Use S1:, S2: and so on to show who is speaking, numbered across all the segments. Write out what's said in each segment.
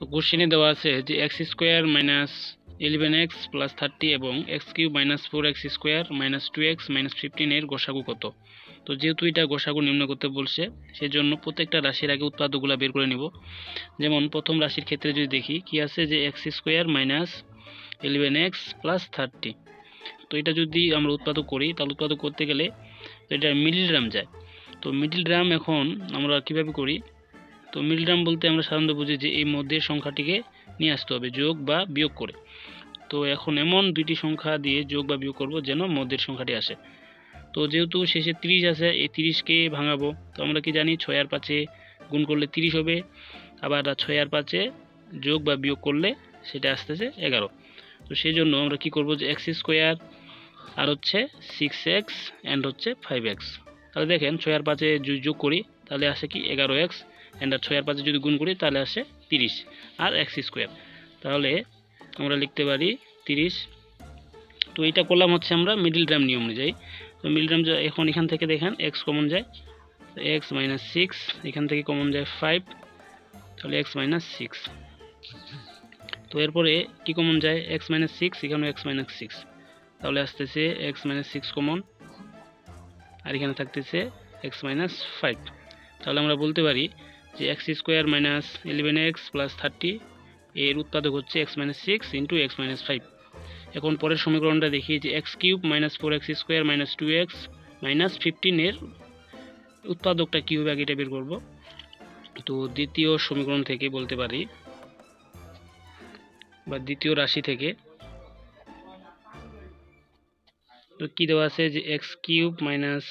S1: তো কোশ্চেনে দেওয়া আছে যে x square minus eleven x plus thirty এবং x cube minus four x square minus two x minus ফিফটিনের গোসাগু কত? তো যেহেতু এটা গোসাগু নির্ণয় করতে বলছে, সেজন্য প্রত্যেকটা রাশির আগে উৎপাদকগুলো বের করে নিব। যেমন প্রথম রাশির ক্ষেত্রে যদি দেখি, কি আছে যে x square minus eleven x plus thirty তো এটা যদি আমরা উৎপাদক করি, তাহলে উৎপাদক করতে গেলে এটা মিডিল ড্রাম যায়। তো মিডিল ড্রাম এখন আমরা কীভাবে করি? তো মিডিল ড্রাম বলতে আমরা সাধারণত বুঝি যে এই মধ্যের সংখ্যাটিকে নিয়ে আসতে হবে, যোগ বা বিয়োগ করে। তো এখন এমন দুইটি সংখ্যা দিয়ে যোগ বা বিয়োগ করব যেন মধ্যের সংখ্যাটি আসে। তো যেহেতু শেষে তিরিশ আছে, এই তিরিশকে ভাঙাবো, তো আমরা কি জানি ছয় আর পাঁচে গুণ করলে তিরিশ হবে, আবার ছয় আর পাঁচে যোগ বা বিয়োগ করলে সেটা আসতেছে এগারো। তো সেই জন্য আমরা কি করব যে এক্স স্কোয়ার আর হচ্ছে সিক্স এক্স অ্যান্ড হচ্ছে ফাইভ এক্স। তাহলে দেখেন ছয় আর পাঁচে যোগ করি, তাহলে আসে কি এগারো এক্স অ্যান্ড আর ছয় আর পাঁচে যদি গুণ করি, তাহলে আসে তিরিশ আর এক্স স্কোয়ার তাহলে আমরা লিখতে পারি তিরিশ। তো এটা করলাম হচ্ছে আমরা মিডিল ড্রাম নিয়ম অনুযায়ী। তো মিডিল ড্রাম এখন এখান থেকে দেখেন এক্স কমন যায় এক্স মাইনাস সিক্স এখান থেকে কমন যায় ফাইভ তাহলে এক্স মাইনাস সিক্স তো এরপরে কি কমন যায়? এক্স মাইনাস সিক্স এখানেও এক্স মাইনাস সিক্স তাহলে আসতেছে এক্স মাইনাস সিক্স কমন আর এখানে থাকতেছে এক্স মাইনাস ফাইভ তাহলে আমরা বলতে পারি যে x square minus eleven x plus thirty এর উৎপাদক হচ্ছে x minus six into x minus five এখন পরের সমীকরণটা দেখি যে x cube minus four x square minus two x minus ফিফটিনের উৎপাদকটা কী হবে আগে এটা বের করব? তো দ্বিতীয় সমীকরণ থেকে বলতে পারি, বা দ্বিতীয় রাশি থেকে, তো কী দেওয়া আছে যে x cube minus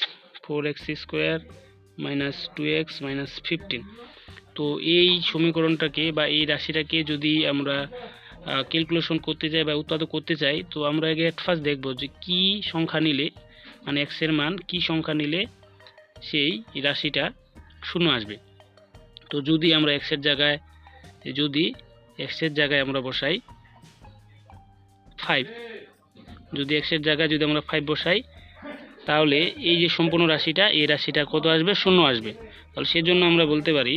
S1: four x square minus two x minus fifteen তো এই সমীকরণটাকে বা এই রাশিটাকে যদি আমরা ক্যালকুলেশন করতে চাই বা উৎপাদক করতে চাই তো আমরা আগে এট ফার্স্ট দেখব যে কি সংখ্যা নিলে মানে এক্সের মান, কি সংখ্যা নিলে সেই রাশিটা শূন্য আসবে। তো যদি আমরা এক্সের জায়গায়, যদি এক্সের জায়গায় আমরা বসাই ফাইভ যদি এক্সের জায়গায় যদি আমরা ফাইভ বসাই, তাহলে এই যে সম্পূর্ণ রাশিটা, এই রাশিটা কত আসবে? শূন্য আসবে। তাহলে সেজন্য আমরা বলতে পারি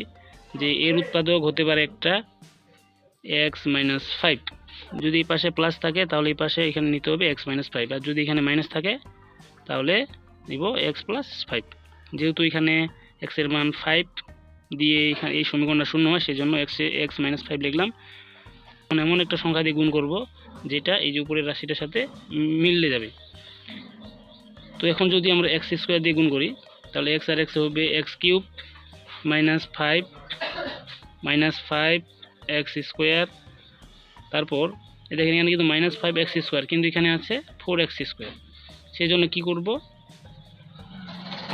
S1: যে এর উৎপাদক হতে পারে একটা এক্স মাইনাস ফাইভ যদি এই পাশে প্লাস থাকে, তাহলে এই পাশে এখানে নিতে হবে এক্স মাইনাস ফাইভ আর যদি এখানে মাইনাস থাকে, তাহলে নিব এক্স প্লাস ফাইভ যেহেতু এখানে এক্সের মান ফাইভ দিয়ে এখানে এই সমীকরণটা শূন্য হয় সেই জন্য এক্সে এক্স মাইনাস ফাইভ লিখলাম। এমন একটা সংখ্যা দিয়ে গুণ করব, যেটা এই যে উপরের রাশিটার সাথে মিললে যাবে। তো এখন যদি আমরা এক্স স্কোয়ার দিয়ে গুণ করি, তাহলে এক্স আর এক্স হবে x cube minus five minus five x square তারপর দেখেন এখানে কিন্তু মাইনাস ফাইভ এক্স স্কোয়ার কিন্তু এখানে আছে ফোর এক্স স্কোয়ার সেই জন্য কী করব?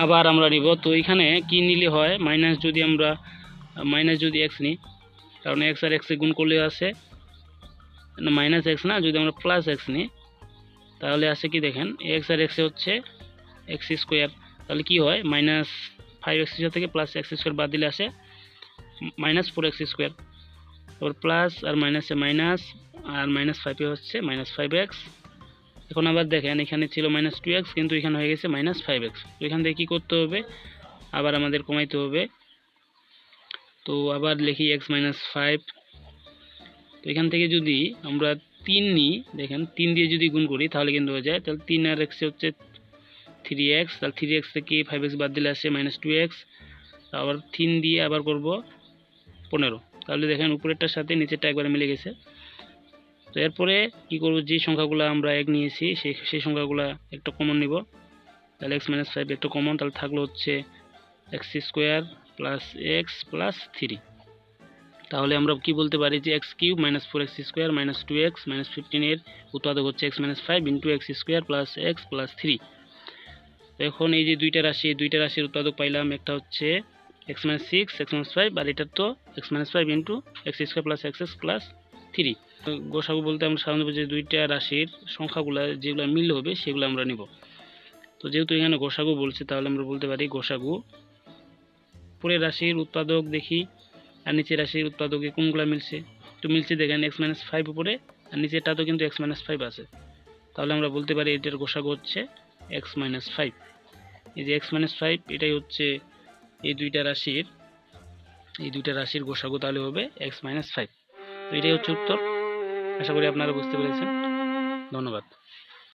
S1: আবার আমরা নিব, তো এখানে কি নিলে হয়? মাইনাস যদি আমরা মাইনাস যদি এক্স নিই, কারণ এক্স আর এক্সে গুণ করলে আছে। না মাইনাস এক্স না, যদি আমরা প্লাস এক্স নিই, তাহলে আছে কি দেখেন? এক্স আর এক্সে হচ্ছে এক্স স্কোয়ার তাহলে কি হয়? মাইনাস ফাইভ এক্স থেকে প্লাস এক্স স্কোয়ার বাদ দিলে আসে মাইনাস ফোর এক্স স্কোয়ার তারপর প্লাস আর মাইনাসে মাইনাস আর মাইনাস ফাইভে হচ্ছে মাইনাস ফাইভ এক্স এখন আবার দেখেন, এখানে ছিল মাইনাস টু এক্স কিন্তু এখানে হয়ে গেছে মাইনাস ফাইভ এক্স তো এখান থেকে কী করতে হবে? আবার আমাদের কমাইতে হবে। তো আবার লিখি এক্স মাইনাস ফাইভ তো এখান থেকে যদি আমরা তিন নিই, দেখেন, তিন দিয়ে যদি গুণ করি, তাহলে কিন্তু হয়ে যায়। তাহলে তিন আর এক্সে হচ্ছে থ্রি এক্স তাহলে থ্রি এক্স থেকে ফাইভ এক্স বাদ দিলে আসে মাইনাস টু এক্স আবার তিন দিয়ে আবার করব পনেরো। তাহলে দেখেন উপরেরটার সাথে নিচেরটা একবারে মিলে গেছে। তো এরপরে কী করব? যে সংখ্যাগুলো আমরা এক নিয়েছি, সেই সেই সংখ্যাগুলো একটা কমন নিব। তাহলে এক্স মাইনাস ফাইভ একটা কমন তাহলে থাকল হচ্ছে x square plus x plus three তাহলে আমরা কি বলতে পারি যে x cube minus four x square minus two x minus ফিফটিনের উৎপাদক হচ্ছে x minus five into x square plus x plus three এখন এই যে দুইটা রাশি দুইটা রাশির উৎপাদক পাইলাম, একটা হচ্ছে x minus six x minus five আর এটার তো x minus five into x square plus x x plus three গোসাগু বলতে আমরা সাধারণত যে দুইটা রাশির সংখ্যাগুলো যেগুলো মিল হবে সেগুলো আমরা নিব। তো যেহেতু এখানে গোসাগু বলছে, তাহলে আমরা বলতে পারি গোসাগু পরের রাশির উৎপাদক দেখি, আর নিচের রাশির উৎপাদকে কোনগুলো মিলছে? তো মিলছে দেখেন এক্স মাইনাস ফাইভ উপরে, আর নিচেরটাতেও কিন্তু এক্স মাইনাস ফাইভ আছে। তাহলে আমরা বলতে পারি এটার গোসাগু হচ্ছে এক্স মাইনাস ফাইভ এই যে এক্স মাইনাস ফাইভ এটাই হচ্ছে এই দুইটা রাশির, এই দুইটা রাশির গোসাগু তাহলে হবে এক্স মাইনাস ফাইভ তো এটাই হচ্ছে উত্তর। আশা করি আপনারা বুঝতে পেরেছেন। ধন্যবাদ।